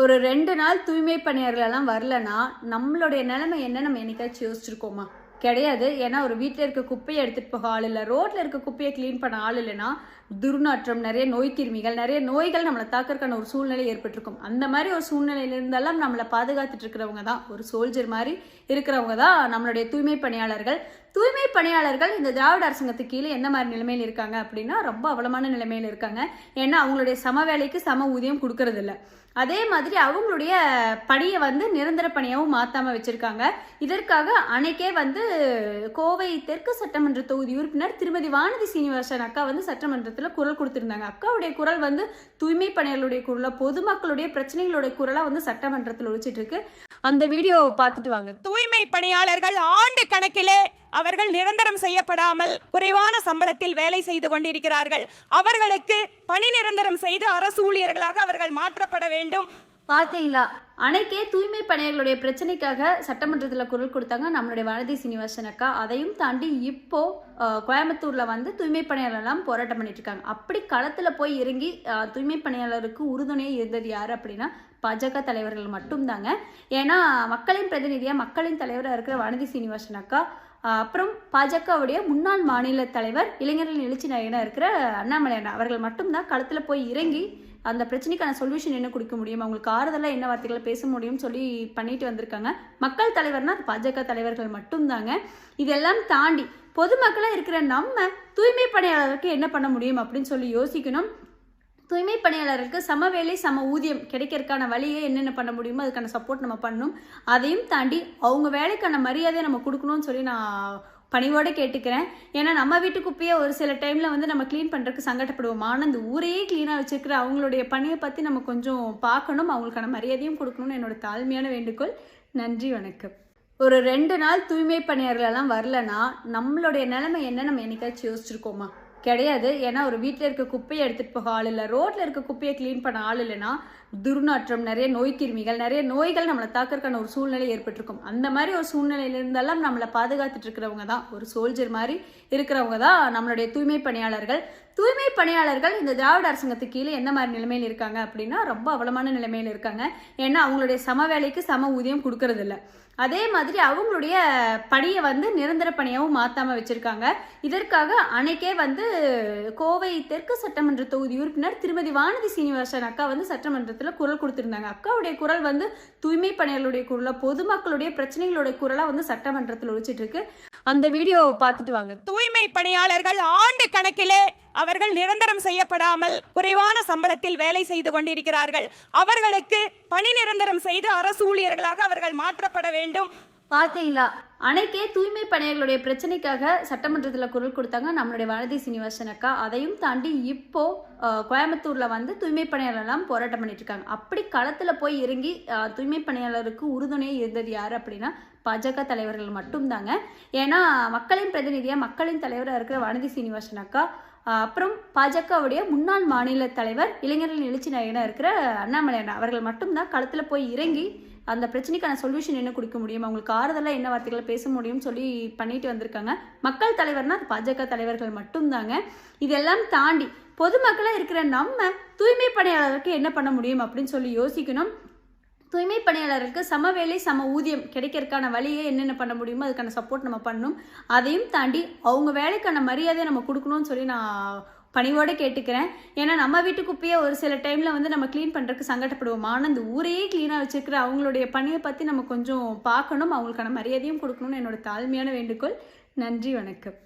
ஒரு ரெண்டு நாள் தூய்மை பணியாளர்களெல்லாம் வரலனா நம்மளுடைய நிலைமை என்ன நம்ம என்னைக்காச்சும் யோசிச்சிருக்கோமா? கிடையாது. ஏன்னா ஒரு வீட்டில் இருக்க குப்பையை எடுத்துகிட்டு போக ஆள் இல்லை. ரோட்டில் இருக்க குப்பையை க்ளீன் பண்ண ஆள் இல்லைன்னா துர்நாற்றம் நிறைய நோய் கிருமிகள் நிறைய நோய்கள் நம்மளை தாக்கறக்கான ஒரு சூழ்நிலை ஏற்பட்டிருக்கும். அந்த மாதிரி ஒரு சூழ்நிலையில இருந்தாலும் நம்மளை பாதுகாத்துட்டு இருக்கிறவங்க தான். ஒரு சோல்ஜர் மாதிரி இருக்கிறவங்க தான் நம்மளுடைய தூய்மை பணியாளர்கள். தூய்மை பணியாளர்கள் இந்த திராவிட அரசாங்கத்துக்கு கீழே எந்த மாதிரி நிலைமையில் இருக்காங்க அப்படின்னா ரொம்ப அவலமான நிலைமையில் இருக்காங்க. ஏன்னா அவங்களுடைய சம வேலைக்கு சம ஊதியம் கொடுக்கறதில்ல. அதே மாதிரி அவங்களுடைய பணியை வந்து நிரந்தர பணியாகவும் மாற்றாம வச்சிருக்காங்க. இதற்காக அன்னைக்கே வந்து கோவை தெற்கு சட்டமன்ற தொகுதி உறுப்பினர் திருமதி வானதி சீனிவாசன் அக்கா வந்து சட்டமன்றத்தில் குரல் கொடுத்துருந்தாங்க. அக்காவுடைய குரல் வந்து தூய்மை பணியாளருடைய குரலை பொதுமக்களுடைய பிரச்சனைகளுடைய குரலாக வந்து சட்டமன்றத்தில் ஒழிச்சிட்டு இருக்கு. அந்த வீடியோவை பார்த்துட்டு வாங்க. தூய்மை பணியாளர்கள் ஆண்டு கணக்கிலே அவர்கள் நிரந்தரம் செய்யப்படாமல் குறைவான சம்பளத்தில் வேலை செய்து கொண்டிருக்கிறார்கள். அவர்களுக்கு பணி நிரந்தரம் செய்து அரசு ஊழியர்களாக அவர்கள் மாற்றப்பட வேண்டும். பார்த்தீங்களா? அன்னைக்கே தூய்மை பணியாளர்களுடைய பிரச்சனைக்காக சட்டமன்றத்தில் குரல் கொடுத்தாங்க. நம்மளுடைய வானதி சீனிவாசன் அக்கா. அதையும் தாண்டி இப்போ கோயம்புத்தூரில் வந்து தூய்மை பணியாளர்லாம் போராட்டம் பண்ணிட்டு இருக்காங்க. அப்படி களத்தில் போய் இறங்கி தூய்மை பணியாளருக்கு உறுதுணையாக இருந்தது யார் அப்படின்னா பாஜக தலைவர்கள் மட்டும்தாங்க. ஏன்னா மக்களின் பிரதிநிதியாக மக்களின் தலைவராக இருக்கிற வானதி சீனிவாசன் அக்கா. அப்புறம் பாஜகவுடைய முன்னாள் மாநில தலைவர் இளைஞர்கள் எழுச்சி நாயகனாக இருக்கிற அண்ணாமலை அவர்கள் மட்டும்தான் களத்தில் போய் இறங்கி அந்த பிரச்சனைக்கான சொல்யூஷன் என்ன கொடுக்க முடியும்? அவங்களுக்கு ஆறுதலாக என்ன வார்த்தைகளை பேச முடியும்னு சொல்லி பண்ணிட்டு வந்திருக்காங்க. மக்கள் தலைவர்னா அது பாஜக தலைவர்கள் மட்டும்தாங்க. இதெல்லாம் தாண்டி பொதுமக்களாக இருக்கிற நம்ம தூய்மை பணியாளருக்கு என்ன பண்ண முடியும் அப்படின்னு சொல்லி யோசிக்கணும். தூய்மை பணியாளருக்கு சம வேலை சம ஊதியம் கிடைக்கிறதுக்கான வழியை என்னென்ன பண்ண முடியுமோ அதுக்கான சப்போர்ட் நம்ம பண்ணணும். அதையும் தாண்டி அவங்க வேலைக்கான மரியாதையை நம்ம கொடுக்கணும்னு சொல்லி நான் பணிவோடு கேட்டுக்கிறேன். ஏன்னா நம்ம வீட்டு குப்பையை ஒரு சில டைமில் வந்து நம்ம க்ளீன் பண்ணுறதுக்கு சங்கடப்படுவோம்? ஆனால் அந்த ஊரையே க்ளீனாக வச்சுருக்கிற அவங்களுடைய பணியை பற்றி நம்ம கொஞ்சம் பார்க்கணும். அவங்களுக்கான மரியாதையும் கொடுக்கணும்னு என்னோட தாழ்மையான வேண்டுகோள். நன்றி வணக்கம். ஒரு ரெண்டு நாள் தூய்மை பணியாளர்களெல்லாம் வரலன்னா நம்மளுடைய நிலைமை என்ன? நம்ம என்னைக்காச்சும் யோசிச்சிருக்கோமா? கிடையாது. ஏன்னா ஒரு வீட்டில் இருக்க குப்பையை எடுத்துகிட்டு போக ஆள் இல்லை. ரோட்டில் இருக்க குப்பையை க்ளீன் பண்ண ஆள் இல்லைன்னா துர்நாற்றம் நிறைய நோய் கிருமிகள் நிறைய நோய்கள் நம்மளை தாக்கிறதுக்கான ஒரு சூழ்நிலை ஏற்பட்டிருக்கும். அந்த மாதிரி ஒரு சூழ்நிலையில இருந்தாலும் நம்மளை பாதுகாத்துட்டு இருக்கிறவங்க தான். ஒரு சோல்ஜர் மாதிரி இருக்கிறவங்க தான் நம்மளுடைய தூய்மை பணியாளர்கள். தூய்மை பணியாளர்கள் இந்த திராவிட அரசாங்கத்துக்கு கீழே எந்த மாதிரி நிலைமையில் இருக்காங்க அப்படின்னா ரொம்ப அவலமான நிலைமையில் இருக்காங்க. ஏன்னா அவங்களுடைய சம வேலைக்கு சம ஊதியம் கொடுக்கறது அதே மாதிரி அவங்களுடைய பணியை வந்து நிரந்தர பணியாகவும் மாற்றாமல் வச்சுருக்காங்க. இதற்காக அன்னைக்கே வந்து கோவை தெற்கு சட்டமன்ற தொகுதி உறுப்பினர் திருமதி வானதி சீனிவாசன் அக்கா வந்து சட்டமன்றத்தில் குரல் கொடுத்துருந்தாங்க. அக்காவுடைய குரல் வந்து தூய்மை பணியாளருடைய குரலை பொதுமக்களுடைய பிரச்சனைகளுடைய குரலாக வந்து சட்டமன்றத்தில் ஒழிச்சிட்டு இருக்கு. அந்த வீடியோவை பார்த்துட்டு வாங்க. தூய்மை பணியாளர்கள் ஆண்டு கணக்கிலே அவர்கள் நிரந்தரம் செய்யப்படாமல் குறைவான சம்பளத்தில் வேலை செய்து கொண்டிருக்கிறார்கள். அவர்களுக்கு பணி நிரந்தரம் செய்து அரசு ஊழியர்களாக அவர்கள் மாற்றப்பட வேண்டும். பார்த்தீங்களா அன்னைக்கே தூய்மை பணியாளர்களுடைய பிரச்சனைக்காக சட்டமன்றத்தில் குரல் கொடுத்தாங்க. நம்மளுடைய வானதி சீனிவாசன் அக்கா. அதையும் தாண்டி இப்போ கோயம்புத்தூரில் கோயம்புத்தூர்ல வந்து தூய்மை பணியாளர்லாம் போராட்டம் பண்ணிட்டு இருக்காங்க. அப்படி களத்துல போய் இறங்கி தூய்மை பணியாளருக்கு உறுதுணையாக இருந்தது யார் அப்படின்னா பாஜக தலைவர்கள் மட்டும்தாங்க. ஏன்னா மக்களின் பிரதிநிதியா மக்களின் தலைவராக இருக்கிற வானதி சீனிவாசன் அக்கா. அப்புறம் பாஜகவுடைய முன்னாள் மாநில தலைவர் இளைஞர்கள் எழுச்சி நாயகனாக இருக்கிற அண்ணாமலை அண்ணா அவர்கள் மட்டும்தான் களத்தில் போய் இறங்கி அந்த பிரச்சனைக்கான சொல்யூஷன் என்ன கொடுக்க முடியும்? அவங்களுக்கு ஆறுதலாக என்ன வார்த்தைகளை பேச முடியும்னு சொல்லி பண்ணிட்டு வந்திருக்காங்க. மக்கள் தலைவர்னா அது பாஜக தலைவர்கள் மட்டும்தாங்க. இதெல்லாம் தாண்டி பொதுமக்களாக இருக்கிற நம்ம தூய்மை பணியாளருக்கு என்ன பண்ண முடியும் அப்படின்னு சொல்லி யோசிக்கணும். தூய்மை பணியாளருக்கு சம வேலை சம ஊதியம் கிடைக்கிறதுக்கான வழியை என்னென்ன பண்ண முடியுமோ அதுக்கான சப்போர்ட் நம்ம பண்ணணும். அதையும் தாண்டி அவங்க வேலைக்கான மரியாதையை நம்ம கொடுக்கணும்னு சொல்லி நான் பணிவோடு கேட்டுக்கிறேன். ஏன்னா நம்ம வீட்டு குப்பையை ஒரு சில டைமில் வந்து நம்ம க்ளீன் பண்ணுறதுக்கு சங்கடப்படுவோம். ஆனால் அந்த ஊரையே க்ளீனாக வச்சுருக்கிற அவங்களுடைய பணியை பற்றி நம்ம கொஞ்சம் பார்க்கணும். அவங்களுக்கான மரியாதையும் கொடுக்கணும்னு என்னோட தாழ்மையான வேண்டுகோள். நன்றி வணக்கம்.